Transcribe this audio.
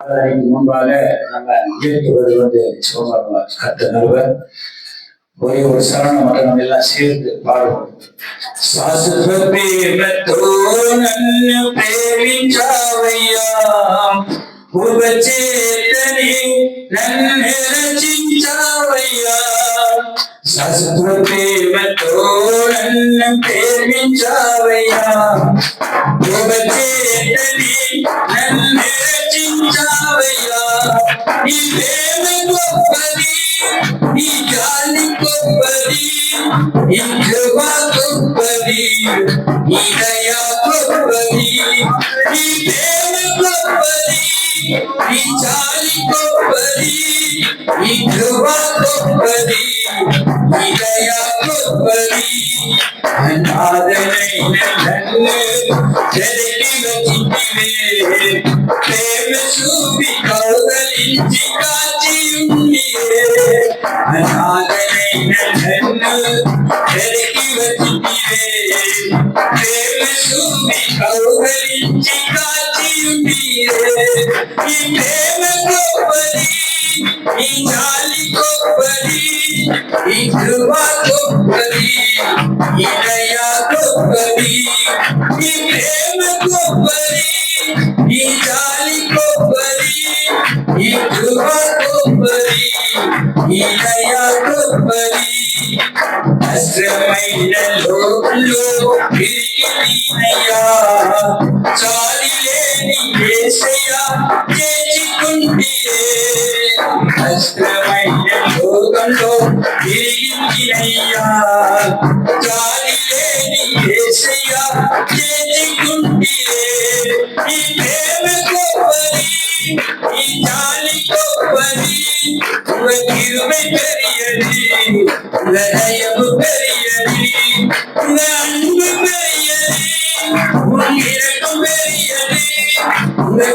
அதற்கு முன்பாக நம்ம இயக்குவது வந்து சிவபெருமா கத்த நடுவர் ஒரே ஒரு சரணம் மட்டும் நம்ம எல்லாம் சேர்ந்து பாடுவோம் శాశ్వతే మతో నన్ను ప్రేమించావయ్యా ఉపచేతని నన్ను రచించావయ్యా శాశ్వతే మతో నన్ను ప్రేమించావయ్యా ఉపచేతని గొప్పది నీ దయ గొప్పది నీ ప్రేమ గొప్పది నీ జాలి గొప్పది నీ కృప గొప్పది నీ దయ గొప్పది అనాథనైన నన్ను చెరికి వచ్చితివే ప్రేమ చూపి కౌగలించి కౌగలించి కాచి ఉండివే ఈ ప్రేమ గొప్పది ఈ జాలి గొప్పది ఈ కృప గొప్పది ఈ దయ గొప్పది ఈ ప్రేమ గొప్పది ఈ జాలి గొప్పది ఈ కృప గొప్పది కష్టమైన లోకంలో చాలి లేని చేర్చుకుంటే కష్టమైన లోకంలో తిరిగిందినయ్యా చాలి లేని చేర్చుకుంటే ఈ ప్రేమ గొప్పది ఈ உங்க கிருபை பெரியது உங்க அன்பு பெரியது உங்க இரக்கம் உங்க